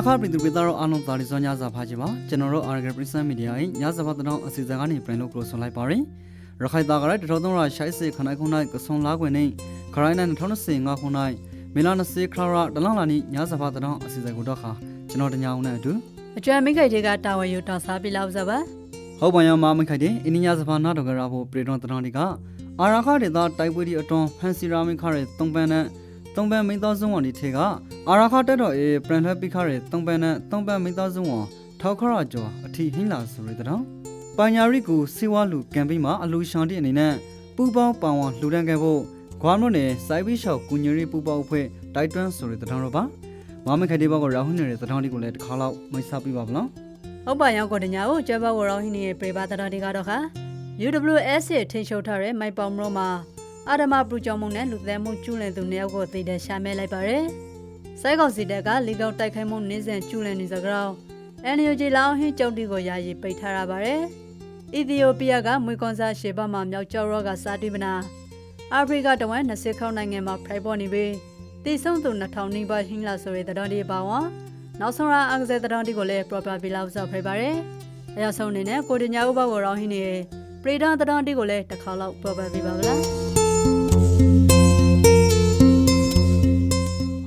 အာရခပြည်သူပြည်သားတို့အားလုံးသာလီစွာညစာဖားခြင်းပါကျွန်တော်တို့ Argal Prison Media ၏ညစာဖားတဲ့အောင်အစီအစဉ်ကနေပြန်လို့ပြောဆိုလိုက်ပါရယ်ရခိုင်သားကလည်းတတော်သုံးရရှိုက်စေခနိုင်ခုနိုင်ကဆုံလာခွင်နဲ့ခရိုင်းနိုင်2025ခုနိုင်မီလာ20ခရရတလန်လာနီညစာဖားတဲ့အောင်အစီအစဉ်ကိုတော့ခါကျွန်တော်တညာအောင်နဲ့အတူအကျွမ်းမိခိုက်တွေကတာဝန်ယူတော်စားပြလောက်စပါဟုတ်ပါရမမခိုက်တဲ့အင်းညစာဖားနာတော့ကြရဖို့ပြည်တော်တတော်ဒီကအာရခဒေသတိုက်ပွဲဒီအတွန်းဖန်စီရာမင်ခရဲတုံပန်းနဲ့ တုံပန်းမိသားစုဝန်ဒီထေကအာရခတက်တော်အေပရန်ထပိခရဲတုံပန်းနဲ့တုံပန်းမိသားစုဝန်ထောက်ခရကျော်အထီဟင်းလာဆိုရတဲ့တော့ပညာရိကူစေဝါလူကမ်ပိမှာအလူရှောင်းတဲ့အနေနဲ့ပူပေါင်းပန်ဝလှူဒန်းခဲ့ဖို့ဂွာမလို့နယ်စိုက်ပြီးလျှောက်ကူညရီပူပေါင်းအဖွဲ့တိုက်တွန်းဆိုရတဲ့တော့ပါမမခိုက်တဲ့ဘောကရာဟုနေတဲ့သတောင်းလေးကိုလည်းတစ်ခါတော့မိတ်ဆက်ပြပါဗလားဟုတ်ပါရောင်ကိုတညာကိုကျွမ်းဘဝရောင်းဟင်းရဲ့ပြေပါတတော်တွေကတော့ခါ UWS ရဲ့ထိန်ချုပ်ထားတဲ့မိုက်ပေါင်မရောမှာ အာဒမပူကြောင့်မုံနဲ့လူသက်မှုကျူးလွန်သူနှစ်ယောက်ကိုသိတဲ့ရှာမဲလိုက်ပါတယ်။စိုက်ကောင်စီတက်ကလေကောက်တိုက်ခိုက်မှုနင်းစင်ကျူးလွန်နေစကြောင်း NUG လောင်းဟင်းကျုံတီကိုယာယီပိတ်ထားရပါတယ်။အီသီယိုးပီးယားကမွေကွန်ဆာရှေဘမှာမြောက်ကျောက်ရောကစားတီးမနာအာဖရိကတဝမ်း20ခေါက်နိုင်ငံမှာဖရိုက်ပေါ်နေပြီးတိဆုံးသူ2000နီးပါးဟင်းလာဆိုတဲ့တတော်ဒီပါဝါနောက်ဆုံးရအကစားတတော်ဒီကိုလည်း proper ပြလောက်စောက်ဖိုက်ပါတယ်။အဲရောက်ဆုံးအနေနဲ့ကိုတင်ညာဥပကိုရောင်းဟင်းနေပရိဒန်တတော်ဒီကိုလည်းတစ်ခါလောက် proper ပြပါဗလား။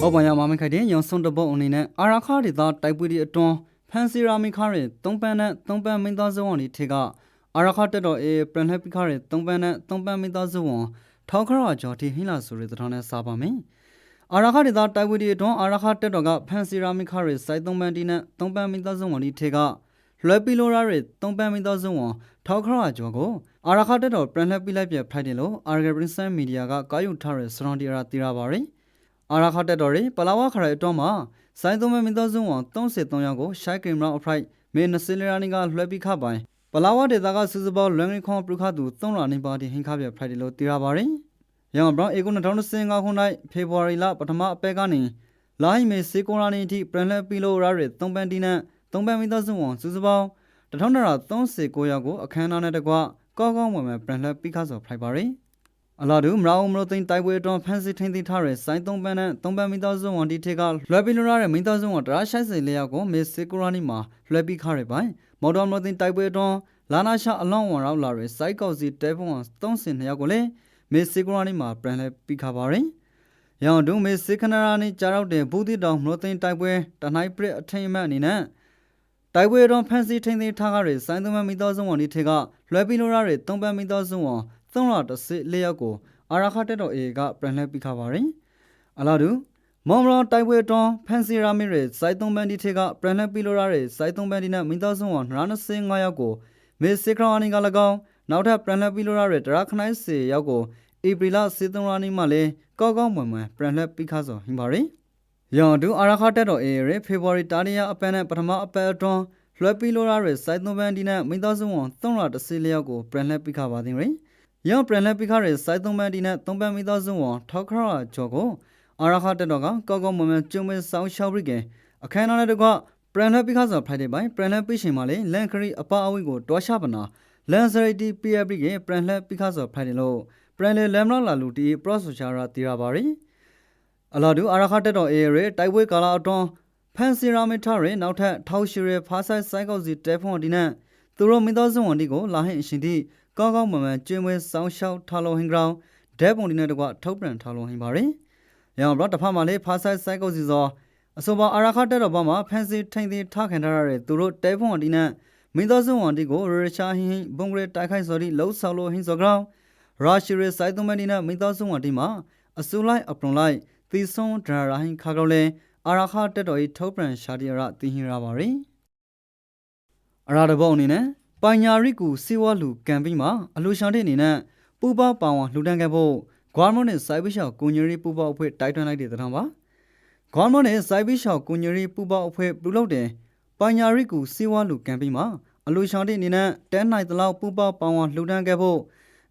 ဟုတ်ပါရမမခိုက်တဲ့ရောင်စုံတပုတ်အနေနဲ့အာရခဒေသတိုက်ပွဲဒီအတွန်းဖန်စီရာမီခရဲသုံးပန်းနဲ့သုံးပန်းမင်းသားစုံဝန်ဒီထေကအာရခတက်တော်အေပရန်ဟက်ပိခရဲသုံးပန်းနဲ့သုံးပန်းမင်းသားစုံဝန်ထောက်ခရကျော်တီဟင်းလာဆိုရတဲ့ထောင်းနဲ့စားပါမယ်အာရခဒေသတိုက်ပွဲဒီအတွန်းအာရခတက်တော်ကဖန်စီရာမီခရဲစိုက်သုံးပန်းတီနဲ့သုံးပန်းမင်းသားစုံဝန်ဒီထေကလွယ်ပီလိုရာရဲသုံးပန်းမင်းသားစုံဝန်ထောက်ခရကျော်ကိုအာရခတက်တော်ပရန်ဟက်ပိလိုက်ပြဖိုက်တယ်လို့အာရဂပရင်ဆန်မီဒီယာကကာယုထားရဲစရွန်ဒီရာတီရာပါရယ် အာရခတက်တော်ရီပလာဝခရိုင်အတွန်းမှာစိုင်းသုံးမဲမင်းသားစုံဝန်33ယောက်ကိုရှိုက်ကင်မရာအဖရိုက်မေနစလရာနီကလွှဲပြီးခပိုင်ပလာဝဒေတာကစူစပေါလွန်ရီခွန်ပရုခသူ3ရာနီပါတီဟင်ခပြဖရိုက်တယ်လို့သိရပါတယ်။ရန်ကုန်ဘရောင်းအေကွန်2025ခုနှစ်ဖေဖော်ဝါရီလပထမအပတ်ကနေလာဟိမေစေကွန်ရာနီအထိပရန်လက်ပီလိုရာရီ3ပန်တီနဲ့3ပန်မင်းသားစုံဝန်စူစပေါ1939ယောက်ကိုအခမ်းအနားနဲ့တကွကောင်းကောင်းမွန်မွန်ပရန်လက်ပြီးခဆိုဖရိုက်ပါတယ်။ အလာဒူမရာအုံမလို့သိန်းတိုက်ပွဲအတွင်းဖန်စီထင်းသိမ်းထားတဲ့စိုင်းသုံးပန်းနဲ့သုံးပန်းမိသားစုဝန်ဒီထေကလွှဲပြီးလွှဲရတဲ့မိသားစုဝန်တရာရှိုက်စိလျောက်ကိုမစ်စီကူရာနီမှာလွှဲပြီးခါရပိုင်းမော်တော်မလို့သိန်းတိုက်ပွဲအတွင်းလာနာရှာအလောင်းဝန်ရောက်လာတဲ့စိုက်ကောက်စီတဲဖုံသုံးစင်နှစ်ယောက်ကိုလည်းမစ်စီကူရာနီမှာပြန်လဲပြီးခါပါရင်ရောင်ဒုမစ်စီခနရာနီကြားရောက်တဲ့ဘူးတိတောင်မလို့သိန်းတိုက်ပွဲတနိုင်ပရအထိန်အမှတ်အနေနဲ့တိုက်ပွဲတော်ဖန်စီထင်းသိမ်းထားကြတဲ့စိုင်းသုံးပန်းမိသားစုဝန်ဒီထေကလွှဲပြီးလွှဲရတဲ့သုံးပန်းမိသားစုဝန် သုံးရတစ်စစ်လျောက်ကိုအာရခတက်တော်အေကပြန်လှည့်ပြီးခါပါရင်အလားတူမောင်မတော်တိုက်ပွဲတွန်းဖန်စီရာမီရဲစိုက်သုံးပန်းဒီထေကပြန်လှည့်ပြီးလိုရတဲ့စိုက်သုံးပန်းဒီနဲ့မိသားစုဝန်95ယောက်ကိုမေစခရာနီက၎င်းနောက်ထပ်ပြန်လှည့်ပြီးလိုရတဲ့တရခနိုင်းစီယောက်ကိုဧပြီလ23ရက်နေ့မှလည်းကောက်ကောက်မွန်မွန်ပြန်လှည့်ပြီးခါဆိုဟင်ပါရင်ရောင်တူအာရခတက်တော်အေရဲဖေဖော်ဝါရီတာရီယာအပန်းနဲ့ပထမအပတ်အတွန်းလွှဲပြီးလိုရတဲ့စိုက်သုံးပန်းဒီနဲ့မိသားစုဝန်310လျောက်ကိုပြန်လှည့်ပြီးခါပါသည်ရင် ယောပရန်လက်ပိခရဲစိုက်သုံးပန်းတီနဲ့သုံးပန်းမိသားစုဝန်ထောက်ခရကျော်ကိုအာရခတက်တော်ကကောက်ကောက်မွန်မွန်ကျုံမဲဆောင်းရှောက်ရိကေအခမ်းအနားနဲ့တကွပရန်လက်ပိခဆိုဖိုင်တဲ့ပိုင်းပရန်လက်ပိရှင်မှာလေလန်ခရီအပအဝိကိုတွားရှာပနာလန်စရီတီပီအပရိကေပရန်လက်ပိခဆိုဖိုင်တယ်လို့ပရန်လေလမ်မလာလူတီပရော့ဆိုချာရာတီရာပါရီအလာဒူအာရခတက်တော်အေရဲတိုက်ပွဲကာလအတွန်းဖန်စီရာမီထရဲနောက်ထပ်ထောက်ရှိရဲဖားဆိုင်စိုက်ကောက်စီတဲဖုန်ဒီနဲ့သူတို့မိသားစုဝန်ဒီကိုလာဟင်အရှင်တီ ကောင်းကောင်းမွန်မွန်ကျွေးမွေးစောင်းရှောက်ထားလုံးဟင်ဂရောင်းဒဲပုံဒီနဲ့တကွထုတ်ပြန်ထားလုံးဟင်ပါရင်။ရောင်ဘရတစ်ဖက်မှာလေးဖားဆိုင်စိုက်ကုတ်စီစောအဆိုပါအာရခတက်တော်ဘမှာဖန်စီထိန်သိထားခံထားရတဲ့သူတို့တဲဖုန်ဒီနဲ့မင်းသားစုဝန်ဒီကိုရချာဟင်ဟင်ဘုံဂရတိုက်ခိုက်စော်ဒီလှုပ်ဆော်လို့ဟင်စော်ဂရောင်းရာရှိရစိုက်သုံးမဒီနဲ့မင်းသားစုဝန်ဒီမှာအဆူလိုက်အပရုံလိုက်သီဆုံးဒရာရာဟင်ခါကောက်လဲအာရခတက်တော်ဤထုတ်ပြန်ရှာတီရတီဟင်ရပါရင်။အရာတဘောအနေနဲ့ ပညာရိကူစေဝါလူကမ်ပိမှာအလူရှောင်းတဲ့အနေနဲ့ပူပေါပါဝန်လှူဒန်းခဲ့ဖို့ဂွာမွန်နဲ့စိုက်ဘီရှောက်ကိုညရီပူပေါအဖွဲ့တိုက်တွန်းလိုက်တဲ့တောင်ပါဂွာမွန်နဲ့စိုက်ဘီရှောက်ကိုညရီပူပေါအဖွဲ့ပြုလုပ်တဲ့ပညာရိကူစေဝါလူကမ်ပိမှာအလူရှောင်းတဲ့အနေနဲ့တဲနိုင်တလောက်ပူပေါပါဝန်လှူဒန်းခဲ့ဖို့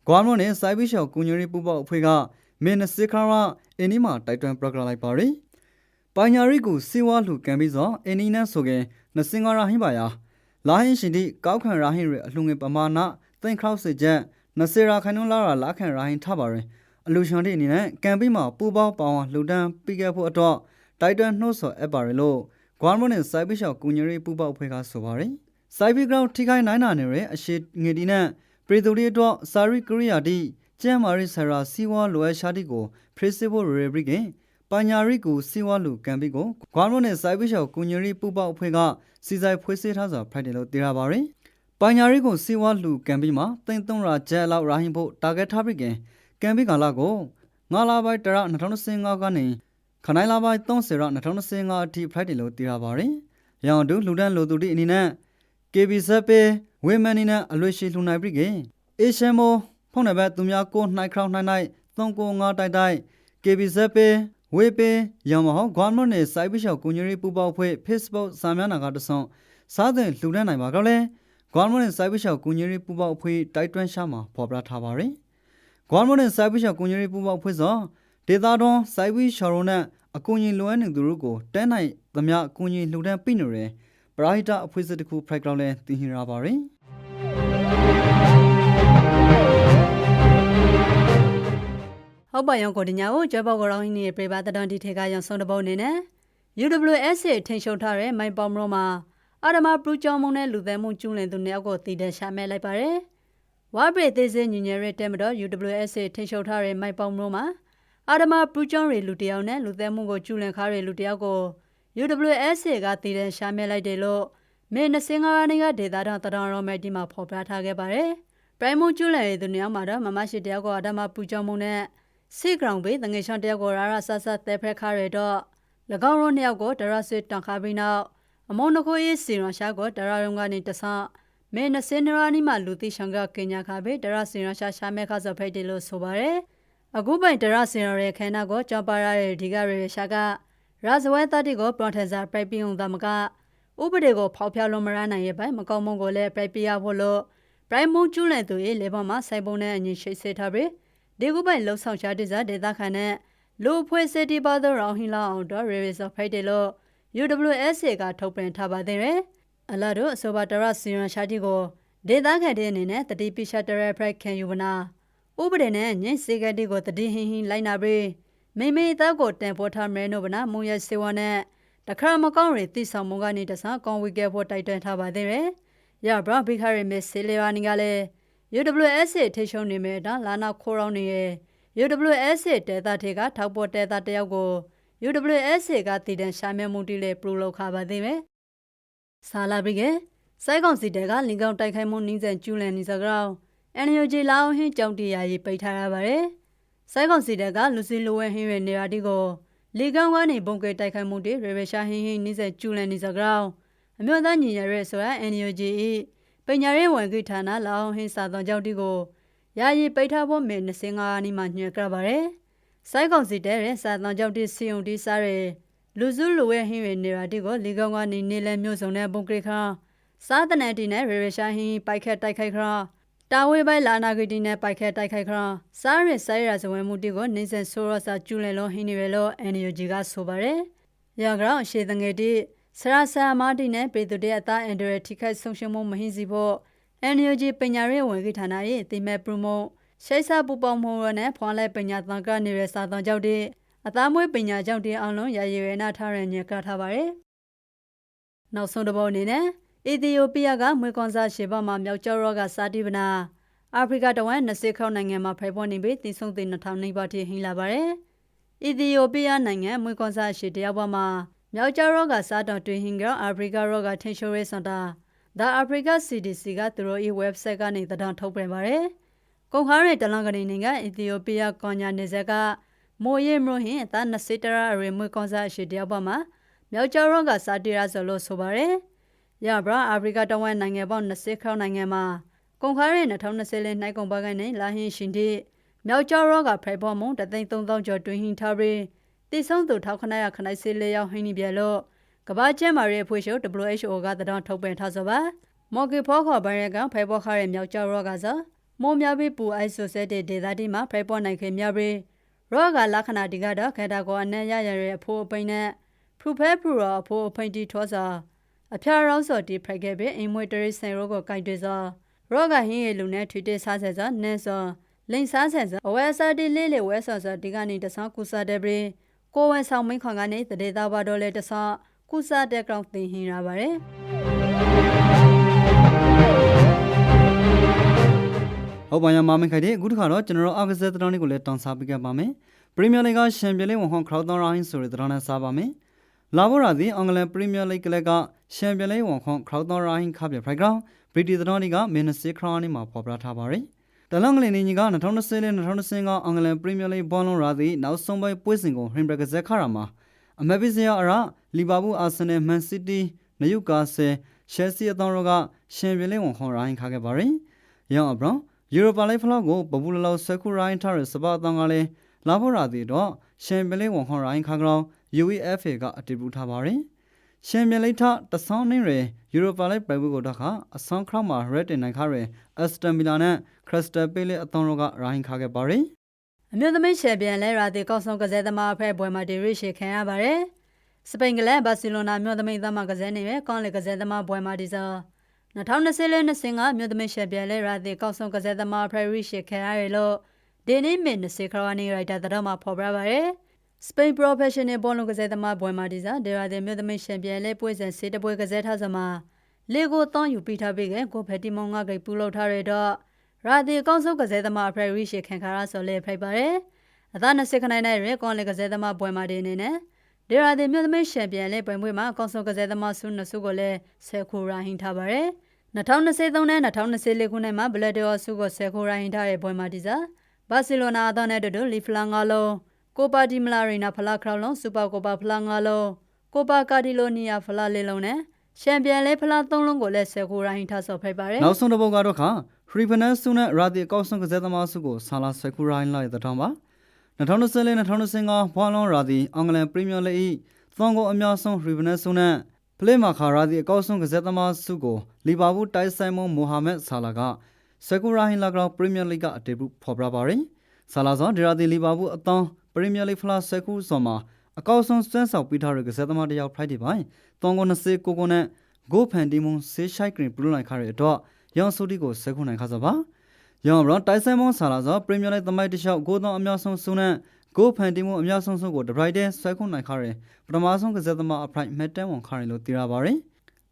ဂွာမွန်နဲ့စိုက်ဘီရှောက်ကိုညရီပူပေါအဖွဲ့ကမင်းနစစ်ခရာအင်းဒီမှာတိုက်တွန်းပရိုဂရမ်လိုက်ပါရယ်ပညာရိကူစေဝါလူကမ်ပိစောအင်းဒီနဲ့ဆိုကနစင်္ဂရာဟိပါယာ လာဟင်ရှင်ဒီကောက်ခံရာဟင်ရအလှငယ်ပမာဏသင်ခရောက်စေချက်နစေရာခိုင်နှုန်းလာရာလာခံရာဟင်ထပါရင်အလူရှန်တဲ့အနေနဲ့ကမ်ပိမှာပူပေါပေါအောင်လှူဒန်းပြီးခဲ့ဖို့အတွက်တိုက်တွန်းနှိုးဆော်အပ်ပါရလို့ဂဂွမ်မွန်နဲ့စိုက်ပိရှောက်ကူညီရေးပူပေါက်ဖွဲ့ကဆိုပါရယ်စိုက်ပိဂရောင်းထိခိုင်းနိုင်နာနေရအရှိငေဒီနဲ့ပရီတိုရီတော့စာရီကရီယာတီကျမ်းမာရီဆရာစီဝါလိုအရှာတီကိုဖရစ်စီဘိုရေဘရီက ပညာရီကိုစီဝါလူကံပီကိုဂွမ်မွန်နဲ့စိုက်ပိရှောက်ကူညီရေးပူပေါက်ဖွဲ့ကစီဆိုင်ဖွဲ့စည်းထားစွာဖိုက်တယ်လို့သိရပါရယ်ပညာရီကိုစီဝါလူကံပီမှာတိန်သုံးရာကျဲလောက်ရာဟင်ဖို့တာဂက်ထားပြီးကင်ကံပီကာလာကိုငါလာပိုက်တရ2025ကနေခနိုင်လာပိုက်30ရ2025အထိဖိုက်တယ်လို့သိရပါရယ်။ရောင်တူလူဒန်းလူသူတိအနေနဲ့ KB ဇက်ပေဝေမန်နီနဲ့အလွေရှိလှူနိုင်ပြီကေအေရှမ်မိုဖုန်နဘတ်သူများကိုနှိုက်ခေါနှိုင်းနှိုက်သုံးကိုငါတိုက်တိုက် KB ဇက်ပေ ဝေပေရောင်မဟောဂွမ်မွန်နဲ့စိုက်ပိရှောက်ကူညီရေးပူပေါက်ဖွဲ့ Facebook စာမျက်နှာကတဆုံစားတဲ့လှူဒန်းနိုင်ပါကောလေဂွမ်မွန်နဲ့စိုက်ပိရှောက်ကူညီရေးပူပေါက်ဖွဲ့တိုက်တွန်းရှာမှာဖော်ပြထားပါရယ်ဂွမ်မွန်နဲ့စိုက်ပိရှောက်ကူညီရေးပူပေါက်ဖွဲ့စောဒေတာတွန်စိုက်ပိရှောက်ရုံနဲ့အကူအညီလိုအပ်နေသူတို့ကိုတဲနိုင်သမျှအကူအညီလှူဒန်းပြနေတယ်ပရာဟိတအဖွဲ့အစည်းတစ်ခုဖိုက်ကောင်းလဲတင်ဟင်ရပါရယ် ဟုတ်ပါရောကိုတညာကိုကျွဲပေါက်ကြောင်းင်းနေပြပါတတော်ဒီထေကရောင်ဆုံးတပုတ်အနေနဲ့ UWS ထိန်ရှုံထားတဲ့မိုင်ပေါမရောမှာအာရမပရူကျောင်းမုံနဲ့လူသည်မှုကျူးလင်သူနှစ်ယောက်ကိုတည်တဲ့ရှာမဲလိုက်ပါတယ်။ဝါပရိသေးစေညညရဲတဲမတော် UWS ထိန်ရှုံထားတဲ့မိုင်ပေါမရောမှာအာရမပရူကျောင်းရီလူတစ်ယောက်နဲ့လူသည်မှုကိုကျူးလင်ခါတဲ့လူတစ်ယောက်ကို UWS ကတည်တဲ့ရှာမဲလိုက်တယ်လို့မေ25ရက်နေ့ကဒေတာတော်တတော်ရောမဲဒီမှာဖော်ပြထားခဲ့ပါတယ်။ပရိုင်မိုကျူးလင်တဲ့သူနှစ်ယောက်မှာတော့မမရှိတယောက်ကိုအာရမပရူကျောင်းမုံနဲ့ စေဂရောင်ဘေးတငယ်ချောင်းတယောက်ကိုရာရဆဆတဲဖက်ခါရတော့၎င်းတို့နှစ်ယောက်ကိုဒရဆွေတန်ခါပြီးနောက်အမုံနခိုရေးစီရန်ရှာကိုဒရရုံကနေတဆမေနစင်နရာနီမှလူသိရှောင်ကကင်ညာခါဘေဒရစီရန်ရှာရှာမဲခါစဖိတ်တယ်လို့ဆိုပါတယ်အခုပိုင်ဒရစီရန်ရဲ့ခဲနာကိုကြောက်ပါရတဲ့ဒီကရရှာကရာဇဝဲတတိကိုပရိုထက်ဆာပရိုက်ပီယုံသမကဥပဒေကိုဖောက်ဖျက်လို့မရနိုင်ရဲ့ပိုင်းမကောင်းမုံကိုလည်းပရိုက်ပီရဖို့လို့ပရိုင်မုံကျူးလည်သူရဲ့လေပေါ်မှာစိုက်ပုံနဲ့အညီရှိတ်ဆေးထားပြီး ဒီကုပိုင်လှုပ်ဆောင်ချတဲ့စားဒေသခံနဲ့လူဖွဲ့စစ်တီပါသောရောင်ဟင်းလောင်းတော့ရေရီဆိုဖိုက်တယ်လို့ UWSA ကထုတ်ပြန်ထားပါသေးတယ်။အလာတို့အဆိုပါတရစီရန်ရှာတီကိုဒေသခံတဲ့အနေနဲ့တတိပိရှတရဖရိုက်ခံယူမနာဥပဒေနဲ့ညင်စေကတိကိုတတိဟင်းဟင်းလိုက်နာပြီးမိမိသားကိုတန်ဖိုးထားမဲနိုဗနာမုံရစေဝနဲ့တခါမကောင်းရတိဆောင်မုံကနေတဆကောင်းဝီကဲဖို့တိုက်တွန်းထားပါသေးတယ်။ရဘရဘိခရမစ်ဆေလီဝါနီကလည်း UWS ထိရှုံနေမဲ့ဒါလာနာခိုးရောင်းနေရဲ့ UWS တဲတာထေကထောက်ပေါ်တဲတာတယောက်ကို UWS ကတည်တဲ့ရှာမဲမှုတိလေပရိုလောက်ခပါသေးမယ်။ဆာလာဘီကစိုက်ကောင်စီတဲကလင်ကောင်တိုက်ခိုက်မှုနှင်းစံကျူးလန်နေစကြောင်း NUG လာအောင်ဟင်းကြောင်တရားရေးပိတ်ထားရပါတယ်။စိုက်ကောင်စီတဲကလူစီလိုဝဲဟင်းရဲ့နေရာတီကိုလေကောင်ကနေဘုံကဲတိုက်ခိုက်မှုတွေရေရရှာဟင်းဟင်းနှင်းစံကျူးလန်နေစကြောင်းအမျိုးသားညီရရဲဆိုတာ NUG ၏ ပညာရေးဝန်ကြီးဌာနလောင်ဟင်းစာတော်ကြောင့်တီကိုယာယီပိတ်ထားဖို့မေ25နီးမှညွှန်ကြပါရယ်စိုက်ကောင်စီတဲတဲ့စာတော်ကြောင့်တီစီယုံတီစားရယ်လူစုလူဝဲဟင်းရနေရာတီကိုလေကောင်ကနေနေလဲမျိုးစုံတဲ့ဘုံကရခါစားတနန်တီနဲ့ရေရရှာဟင်းပိုက်ခက်တိုက်ခိုက်ခါတာဝေးပိုင်လာနာဂီတီနဲ့ပိုက်ခက်တိုက်ခိုက်ခါစားရယ်ဆိုင်ရဇဝင်မှုတီကိုနေဆက်ဆိုရစာကျူးလည်လုံးဟင်းနေရလို့ NUG ကဆိုပါရယ်ရကောင်ရှေတငယ်တီ ဆရာဆာမာတီနဲ့ပေသူတဲ့အသားအန်ဒရထိခိုက်ဆုံးရှုံးမှုမဟင်းစီဖို့ NUG ပညာရေးဝန်ကြီးဌာနရဲ့တိမဲ့ပရိုမိုရှိတ်ဆာပူပေါင်းမှုရနဲ့ဖွာလိုက်ပညာသံကနေတဲ့စာသံကြောင့်တဲ့အသားမွေးပညာကြောင့်တင်အောင်လုံးရရရနာထားရညကထားပါရယ်နောက်ဆုံးတစ်ပုတ်အနေနဲ့အီသီယိုးပီးယားကမွေကွန်ဆာရှေဘမှာမြောက်ကျောရောကစာတိပနာအာဖရိကတဝမ်20ခေါနိုင်ငံမှာဖိုင်ပေါ်နေပြီးတည်ဆုံတဲ့2000နေပါထိဟင်းလာပါတယ်အီသီယိုးပီးယားနိုင်ငံမွေကွန်ဆာရှေတယောက်ပါမှာ မြောက်ကျောရောကစားတော်တွင်ဟင်ကအာဖရိကရောကထင်ရှိုးရဲစန်တာ The Africa CDC ကသူတို့ရဲ့ website ကနေသတင်းထုတ်ပြန်ပါတယ်။ကုန်ခါရဲတလန်ကနေနေကအီသီယိုးပီးယားကွန်ညာနေဆက်ကမိုးရဲမလို့ဟင်အသား20တရာအရေမွေကွန်ဆာရှိတယောက်ပါမှာမြောက်ကျောရောကစားတရာဆိုလို့ဆိုပါတယ်။ရဘရာအာဖရိကတဝက်နိုင်ငံပေါင်း20ခေါက်နိုင်ငံမှာကုန်ခါရဲ2020လဲနှိုက်ကုန်ပါကနေလာဟင်းရှင်တိမြောက်ကျောရောကဖိုင်ပေါ်မုံတသိန်း3000ကျော်တွင်ဟင်ထားပြီး တိဆုံးသူထောက်ခဏရခနိုင်စေးလေးယောက်ဟင်းနေပြလို့ကဘာကျမ်းမာရေးအဖွဲ့ချုပ် WHO ကသတင်းထုတ်ပြန်ထားဆိုပါမော်ကီဖောခေါ်ဘရကဖိုင်ပေါ်ခရဲမြောက်ကျောရောကစားမိုးများပြီးပူအိုက်ဆိုဆက်တဲ့ဒေသတိမှာဖိုင်ပေါ်နိုင်ခေများပြီးရောဂါလက္ခဏာဒီကတော့ခေတာကောအနက်ရရရဲ့အဖိုးအပိန်နဲ့ဖရူဖဲဖရူရောအဖိုးအပိန်တီထောစာအဖျားရောင်းစော်တီဖိုက်ခဲ့ပြီးအိမ်မွေတရိစင်ရောကိုကြိုက်တွေစောရောဂါဟင်းရလူနဲ့ထွေတေးစားဆက်စောနင်းစောလိန်စားဆက်စောအဝဲစားတီလေးလေးဝဲစောစောဒီကနေတဆောင်းကူစားတဲ့ပြီး ကိုဝန်ဆောင်မင်းခွန်ကနေတရေသားပါတော့လေတဆောင်းကုစားတက်ကောင်တင်ဟင်ရပါတယ်ဟုတ်ပါရမမင်ခိုင်တဲ့အခုတစ်ခါတော့ကျွန်တော်တို့အကစားသတင်းလေးကိုလည်းတောင်းစားပေးခဲ့ပါမယ်ပရီးမီယာလိဂ်ကရှမ်ပီယံလိဂ်ဝန်ဟောင်းခရော့တောင်းရိုင်းဆိုတဲ့သတင်းနဲ့စားပါမယ်လာဘော်ရာသည်အင်္ဂလန်ပရီးမီယာလိဂ်ကလက်ကရှမ်ပီယံလိဂ်ဝန်ဟောင်းခရော့တောင်းရိုင်းခပ်ပြဖိုက်ကောင်ဗြိတိသတင်းတွေကမင်းနစီခရောင်းနေမှာပေါ်ပြထားပါတယ် တလန်ကလေးနေကြီးက2020နဲ့2025ကအင်္ဂလန်ပရီးမီယာလိဂ်ဘောလုံးရာသည်နောက်ဆုံးပိုင်းပွဲစဉ်ကိုဟင်ဘရကဇက်ခါရာမှာအမက်ပီဇီယာအရာလီဗာပူးအာဆင်နယ်မန်စီးတီးနယူကာဆယ်ရှယ်ဆီအသင်းတို့ကရှမ်ပီယံလိဂ်ဝန်ဟောင်းရိုင်းခါခဲ့ပါတယ်ရန်အဘရောယူရိုပါလိဖလောက်ကိုပပူလလောက်ဆခုရိုင်းထားတဲ့စပါအတန်ကလည်းလာဖို့ရာသေးတော့ရှင်ပင်လေးဝန်ခွန်ရိုင်းခါကောင် UEFA ကအတည်ပြုထားပါတယ်။ရှင်ပင်လေးထတဆောင်းနေရယူရိုပါလိပြိုင်ပွဲကိုတော့ခအဆောင်းခရောက်မှာ Red တင်နိုင်ခရအစတန်မီလာနဲ့ ခရစ္စတယ်ပေးလေးအသံတို့ကရိုင်းခါခဲ့ပါတယ်အမျိုးသမီးချန်ပီယံလဲရာတီကောက်ဆောင်ကစားသမားအဖွဲ့ပွဲမှာဒီရစ်ရှေခံရပါတယ်စပိန်ကလပ်ဘာစီလိုနာမြို့သမီးသားမှာကစားနေပဲကောင်းလေကစားသမားပွဲမှာဒီစား2024-25မြို့သမီးချန်ပီယံလဲရာတီကောက်ဆောင်ကစားသမားအဖွဲ့ရစ်ရှေခံရတယ်လို့ဒီနေ့မင်း20ခရဝနီရိုက်တာတော့မှာဖော်ပြပါတယ်စပိန် professional ဘောလုံးကစားသမားပွဲမှာဒီစားဒေရာတီမြို့သမီးချန်ပီယံလဲပွဲစဉ်စေတပွဲကစားထားစမှာလေကိုတောင်းယူပြီးထားပြီးကကိုဖက်တီမောင်ငါကိပူလောက်ထားရတော့ ရာဒီကောင်းဆုံးကစားသမားဖရရီရှေခံခါရဆိုလေဖိုက်ပါတယ်။အသား20ခနိုင်တဲ့ရဲကွန်လေကစားသမားပွဲမှာဒီအနေနဲ့ဒီရာဒီမြို့သမီးချန်ပီယံလေးပွဲပွဲမှာကောင်းဆုံးကစားသမားဆုနှစ်ဆုကိုလည်းဆယ်ခိုရာဟင်ထားပါတယ်။2023နဲ့2024ခုနှစ်မှာဘလက်ဒေါ်ဆုကိုဆယ်ခိုရာဟင်ထားတဲ့ပွဲမှာဒီစားဘာစီလိုနာအသားနဲ့တူတူလီဖလာငါလုံးကိုပါဒီမလာရီနာဖလာခရောင်းလုံးစူပါကိုပါဖလာငါလုံးကိုပါကာဒီလိုနီယာဖလာလေးလုံးနဲ့ ချန်ပီယံလေးဖလာသုံးလုံးကိုလည်းဆယ်ခိုရာဟင်ထားဆိုဖိုက်ပါတယ်။နောက်ဆုံးတစ်ပုတ်ကတော့ခခရီဖနန်ဆုနဲ့ရာဒီအကောက်ဆုံးကစားသမားဆုကိုဆာလာဆခုရိုင်းလိုက်တဲ့တောင်းပါ2024-2025ဘောလုံးရာဒီအင်္ဂလန်ပရီးမီယာလိဂ်သွန်ကိုအများဆုံးခရီဖနန်ဆုနဲ့ပလေမာခါရာဒီအကောက်ဆုံးကစားသမားဆုကိုလီဗာပူးတိုက်ဆိုင်မွန်မိုဟာမက်ဆာလာကဆကူရာဟင်လာဂရောပရီးမီယာလိဂ်ကအတေဘူးဖော်ပြပါရယ်ဆာလာဇွန်ဒီရာဒီလီဗာပူးအသင်းပရီးမီယာလိဂ်ဖလားဆကူဇွန်မှာ အကောက်ဆုံးစွမ်းဆောင်ပြီးထားတဲ့ကစားသမားတစ်ယောက်ဖိုက်တီပိုင်းသွန်ကို20ကိုကိုနဲ့ဂိုဖန်တီမွန်ဆေးရှိုက်ကရင်ပလူလိုက်ခါရတဲ့တော့ရောင်ဆူတီကိုဆကူနိုင်ခါစပါရောင်ဘရတိုက်ဆိုင်မွန်ဆာလာဇောပရီးမီယာလိဂ်သမိုင်းတစ်လျှောက်ဂိုးသောအများဆုံးဆုနဲ့ဂိုဖန်တီမွန်အများဆုံးဆုကိုဒဘရိုက်တဲ့ဆွဲခုနိုင်ခါရပထမဆုံးကစားသမားအဖိုက်မက်တန်ဝန်ခါရလို့သိရပါရယ်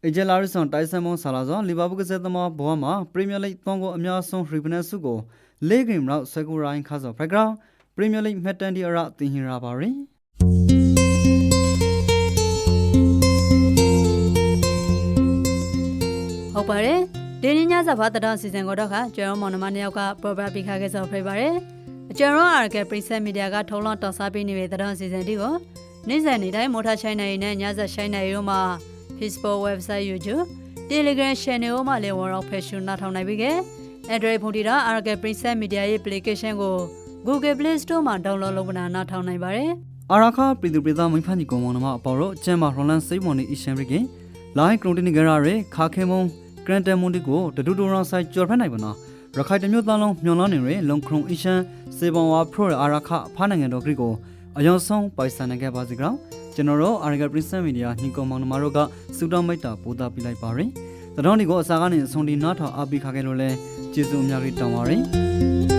အဂျလာရစ်ဆွန်တိုက်ဆန်မွန်ဆာလာဇောလီဗာပူးကစားသမားဘောမှာပရီးမီယာလိဂ်သွန်ကိုအများဆုံးရီဘနက်စုကိုလေဂိမ်ရောက်ဆကူရိုင်းခါဇောဖရဂရာပရီးမီယာလိဂ်မက်တန်ဒီအရာတင်ဟင်ရာပါရီဟု ပါတယ်ဒီနေ့ညစာဘာတတော်စီစဉ်ကိုတော့ခကျွမ်းမောင်နှမနှစ်ယောက်က proper ပြီးခါခဲ့စောဖိပါတယ်အကျွမ်းရော RK Princess Media ကထုံးလွှင့်တော်စားပေးနေတဲ့တတော်စီစဉ်ဒီကိုနေ့စဉ်နေ့တိုင်းမော်တာချိုင်းနိုင်နဲ့ညစာချိုင်းနိုင်ရုံမှာ Facebook website YouTube Telegram channel မှာလည်း War of Fashion နားထောင်နိုင်ပြီကဲ Android ဖုန်းတီတာ RK Princess Media ရဲ့ application ကို Google Play Store မှာ download လုပ်နာနားထောင်နိုင်ပါတယ်အာရာခပြည်သူပြည်သားမိဖန်ကြီးကောင်မောင်နှမအပေါ်တော့ကျမ်းမာရွန်လန်စိတ်မွန်နေအရှင်ရိကင်လိုင်းကရုန်တင်ဂရာရဲခါခဲမုံ ဂရန်တမွန်ဒီကိုတတူတူရောင်ဆိုင်ကြော်ဖက်နိုင်ပါနော်ရခိုင်တမျိုးသားလုံးမျော်လန်းနေရလုံခရုံအရှင်စေဘွန်ဝါဖရိုအာရာခဖားနိုင်ငံတော်ဂရိကိုအယုံဆုံးပိုင်ဆိုင်နိုင်ခဲ့ပါစီကောင်ကျွန်တော်တို့အာရဂပရစ်ဆန်မီဒီယာညီကောင်မောင်နှမတို့ကစူတောင်းမိတ်တာပို့တာပြလိုက်ပါရယ်တတော်ဒီကိုအစာကနေအဆုံးဒီနားထောင်အပိခါခဲ့လို့လဲကျေးဇူးအများကြီးတောင်းပါရယ်